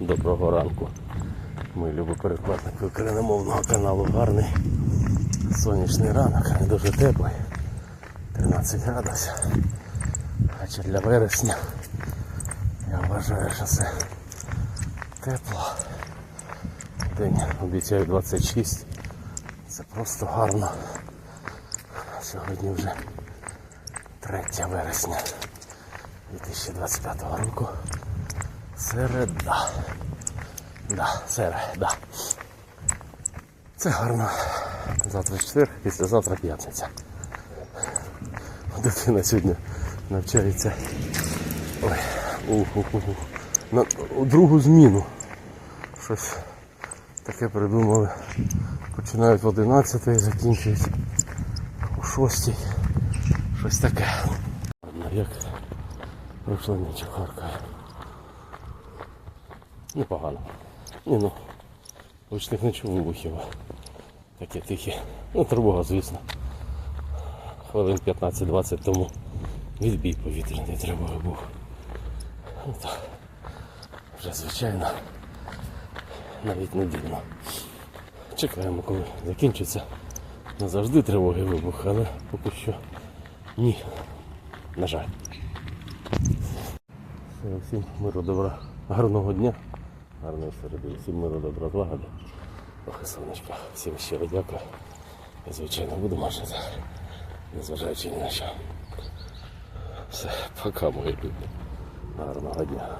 Доброго ранку. Ми любі перекладники україномовного каналу Гарний. Сонячний ранок, не дуже теплий. 13 градусів. Хоча для вересня я вважаю, що це тепло. День обіцяю 26. Це просто гарно. Сьогодні вже 3 вересня 2025 року. Середа. Да, середа. Це гарно. Завтра четвер, післязавтра п'ятниця. Дитина сьогодні навчається. Ой, ух, ух, ух. На у другу зміну. Щось таке придумали. Починають в 11 і закінчують у 6. Щось таке. Як пройшла ніч у. Непогано. Ні, ну, гучних не чув вибухів. Таке тихе. Ну, тривога, звісно. Хвилин 15-20 тому відбій повітряний тривоги був. Ну. Вже звичайно. Навіть не дивно. Чекаємо, коли закінчиться. Не завжди тривоги вибух, але поки що ні. На жаль. Всім миру добра. Гарного дня. Гарної середи. Всім миру добра злагоди. Ох, сонечко. Всім щиро дякую. І звичайно буду машити. Незважаючи ні на що. Все, пока, мої люди. Гарного дня.